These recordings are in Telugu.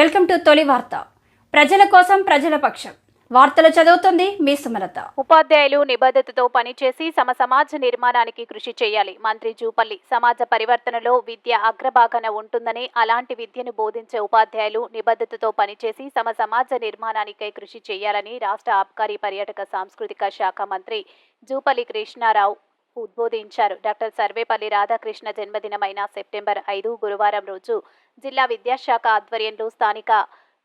వెల్కమ్ టు తొలి వార్త. ప్రజల కోసం ప్రజల పక్షం. వార్తలు చదువుతుంది మీ సుమలత. ఉపాధ్యాయులు నిబద్ధతతో పనిచేసి సమ సమాజ నిర్మాణానికి కృషి చేయాలి. మంత్రి జూపల్లి సమాజ పరివర్తనలో విద్య అగ్రభాగాన ఉంటుందని అలాంటి విద్యను బోధించే ఉపాధ్యాయులు నిబద్ధతతో పనిచేసి సమ సమాజ నిర్మాణానికై కృషి చేయాలని రాష్ట్ర ఆబ్కారీ పర్యాటక సాంస్కృతిక శాఖ మంత్రి జూపల్లి కృష్ణారావు ఉద్బోధించారు. డాక్టర్ సర్వేపల్లి రాధాకృష్ణ జన్మదినమైన సెప్టెంబర్ ఐదు గురువారం రోజు జిల్లా విద్యాశాఖ ఆధ్వర్యంలో స్థానిక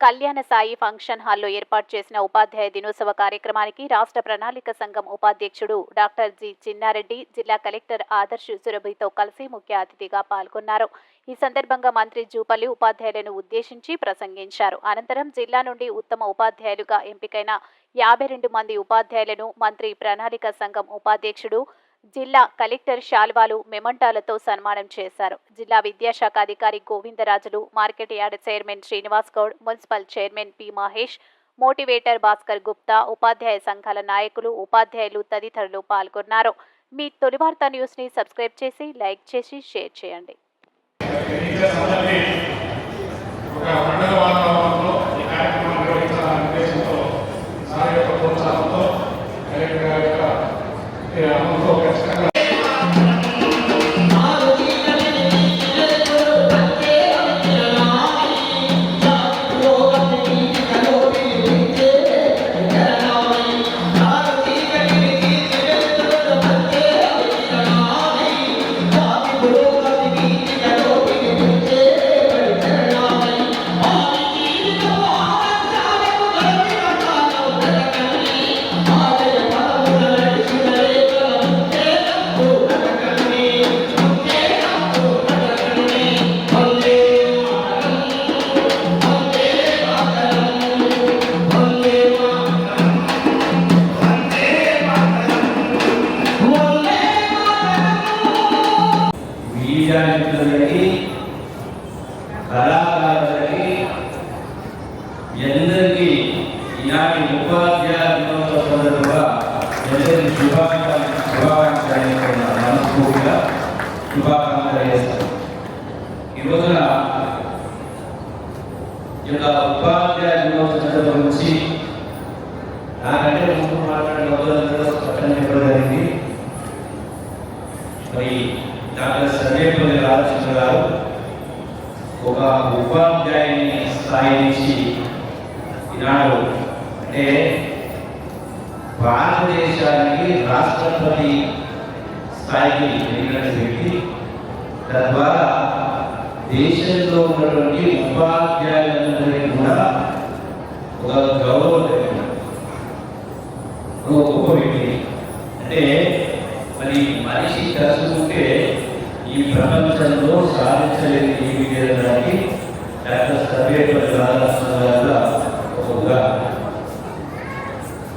కళ్యాణ సాయి ఫంక్షన్ హాల్లో ఏర్పాటు చేసిన ఉపాధ్యాయ దినోత్సవ కార్యక్రమానికి రాష్ట్ర ప్రణాళిక సంఘం ఉపాధ్యక్షుడు డాక్టర్ జి చిన్నారెడ్డి జిల్లా కలెక్టర్ ఆదర్శ్ సురభితో కలిసి ముఖ్య అతిథిగా పాల్గొన్నారు. ఈ సందర్భంగా మంత్రి జూపల్లి ఉపాధ్యాయులను ఉద్దేశించి ప్రసంగించారు. అనంతరం జిల్లా నుండి ఉత్తమ ఉపాధ్యాయులుగా ఎంపికైన యాభై రెండు మంది ఉపాధ్యాయులను మంత్రి ప్రణాళిక సంఘం ఉపాధ్యక్షుడు జిల్లా కలెక్టర్ శాల్వాలు మెమంటాలతో సన్మానం చేశారు. జిల్లా విద్యాశాఖ అధికారి Govindarajulu market yard chairman Srinivas Goud municipal chairman P Mahesh motivator Bhaskar Gupta ఉపాధ్యాయ సంఘాల నాయకులు ఉపాధ్యాయులు తదితరులు పాల్గొన్నారు. మీ తొలి వార్త న్యూస్ని సబ్స్క్రైబ్ చేసి లైక్ చేసి షేర్ చేయండి. విద్యార్థులకి కళాకారులకి ఎందరికీ ఈనాటి ఉపాధ్యాయ దినోత్సవ సందర్భంగా ఎందరికి శుభాకాంక్షలు శుభాకాంక్షలు మనస్ఫూర్తిగా శుభాకాంక్షలు చేస్తాను ఈ రోజున ఈ యొక్క ఉపాధ్యాయ దినోత్సవ సందర్భం గురించి నాకంటే ముందు మాట్లాడిన వదలందరూ పట్టణం చెప్పడం జరిగింది మరి డాక్టర్ సర్వేపల్లి రామచంద్ర గారు ఒక ఉపాధ్యాయుని స్థాయి నుంచి ఈనాడు అంటే భారతదేశానికి రాష్ట్రపతి స్థాయికి ఎదిగిన వ్యక్తి తద్వారా దేశంలో ఉన్నటువంటి ఉపాధ్యాయులందరికీ కూడా ఒక గౌరవం కలిగిన ఒక గొప్ప వ్యక్తి అంటే మరి మనిషి కలుసుకుంటే ఈ ప్రపంచంలో సాధించలేని ఏమి లేదనడానికి డాక్టర్ సర్వేపల్లి రాధాకృష్ణ గారు ఒక ఉదాహరణ.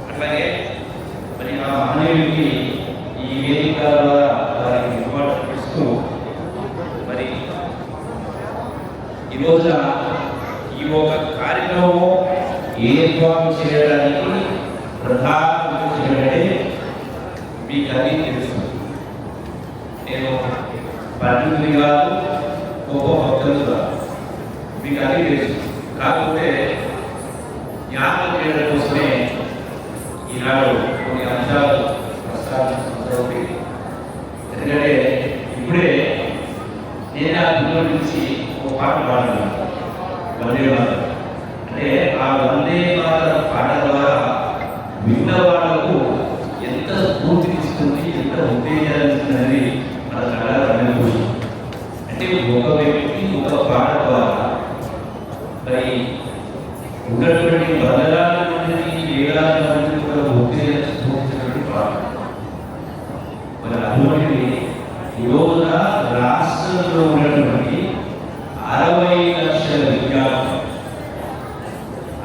అట్లాగే మరి ఆ మానవుడికి ఈ వేదిక ద్వారా వారికి ఇంపార్టెంట్ ఇస్తూ మరి ఈ ఈ ఒక కార్యక్రమం ఏర్పాటు చేయడానికి ప్రధాన ఉద్దేశం ఏంటంటే మీకు అది తెలుసు. నేను పండితుని కాదు గొప్ప భక్తులు కాదు మీకు అది తెలుసు కాకపోతే జ్ఞాపకం చేయడం. కోసమే ఈనాడు కొన్ని అంశాలు ప్రస్తావించడం ఎందుకంటే ఇప్పుడే నేను ఆ పిల్లల నుంచి ఒక పాట పాడాను వందే మాతరం అంటే ఆ వందే మాతరం పాట ద్వారా విన్నవాళ్ళకు ఎంత స్ఫూర్తినిస్తుంది ఎంత ఉత్తేజాన్ని అంటే ఒక వ్యక్తి పాట ద్వారా మరి ఉన్నటువంటి వందలాది మందిని వేలాది మందిని కూడా పాట మరి రాష్ట్రంలో ఉన్నటువంటి అరవై లక్షల విద్యార్థులు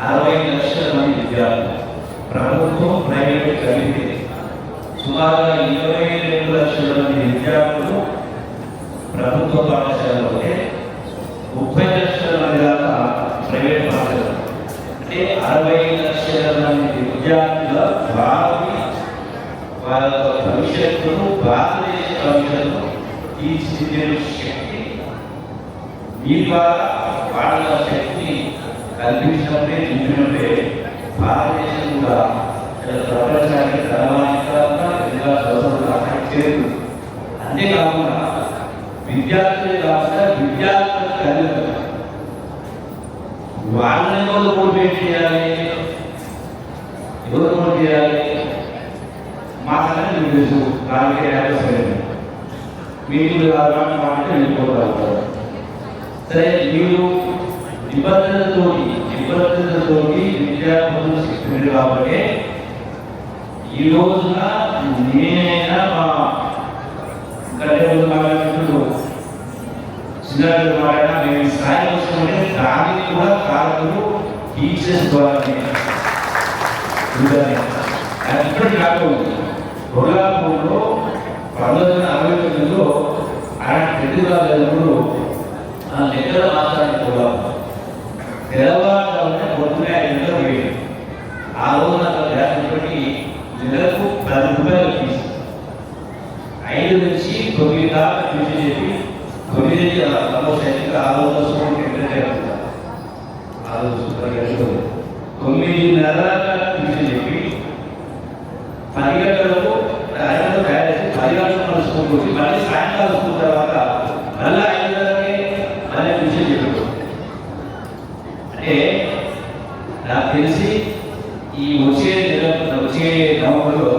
అరవై లక్షల మంది విద్యార్థులు ప్రభుత్వం ప్రైవేట్ సుమారుగా ఇరవై రెండు లక్షల మంది విద్యార్థులు ప్రభుత్వ పాఠశాలలో ముప్పై లక్షల మంది దాకా ప్రైవేట్ పాఠశాల అంటే అరవై లక్షల మంది విద్యార్థుల భావి వాళ్ళ భవిష్యత్తును భారతదేశ భవిష్యత్తును తీర్చిదిద్దే శక్తి మీ ద్వారా వాళ్ళ శక్తి కల్పించినప్పుడే చూపినప్పుడే భారతదేశం కూడా ప్రపంచానికి సర్వాధికారంగా పెద్దగా సోదరులు చేరు అంతేకాకుండా విద్యార్థులే కాకుండా విద్యార్థులకు తల్లిదండ్రులు వాళ్ళని ఎవరు మోటివేట్ చేయాలి ఎవరు మోటివేట్ చేయాలి మా సంగతి మీకు తెలుసు నాలుగే యాభై మీకు కాబట్టి మాట్లాడి వెళ్ళిపోతారు సరే మీరు నిబంధనలతో నిబంధనలతో విద్యార్థులు శిక్షణ కాబట్టి ఈ రోజున నేనైనా మా కళ్యాణ చిన్నారి ద్వారా మేము ఈ స్థాయి వస్తుంటే దానిని కూడా కారణులు టీచర్స్ ద్వారానే అది ఇప్పటికి కాకుండా కొల్లాపూర్లో పంతొమ్మిది వందల అరవై తొమ్మిదిలో ఆయన పెట్టుదలప్పుడు ఆ లెక్కల మాత్రాన్ని కూడా తెల్లవారుజామున పొద్దునే ఐదు గంటలకు పోయింది ఆ రోజు నాకు ఇప్పటికి నెలకు పది రూపాయలు ఫీజు ఐదు నుంచి తొమ్మిది దాకా ట్యూషన్ చెప్పి తొమ్మిది నుంచి అలా నమోదు అయితే ఆ అవుతుంది ఆ రోజు సూపర్ గంటలు ట్యూషన్ చెప్పి పది గంటలకు తయారు పది వచ్చి మళ్ళీ సాయంకాలం స్కూల్ తర్వాత మళ్ళీ ఐదు గంటలకి మళ్ళీ ట్యూషన్ చెప్పాడు అంటే నాకు తెలిసి ఈ వచ్చే నెల వచ్చే నవంబర్లో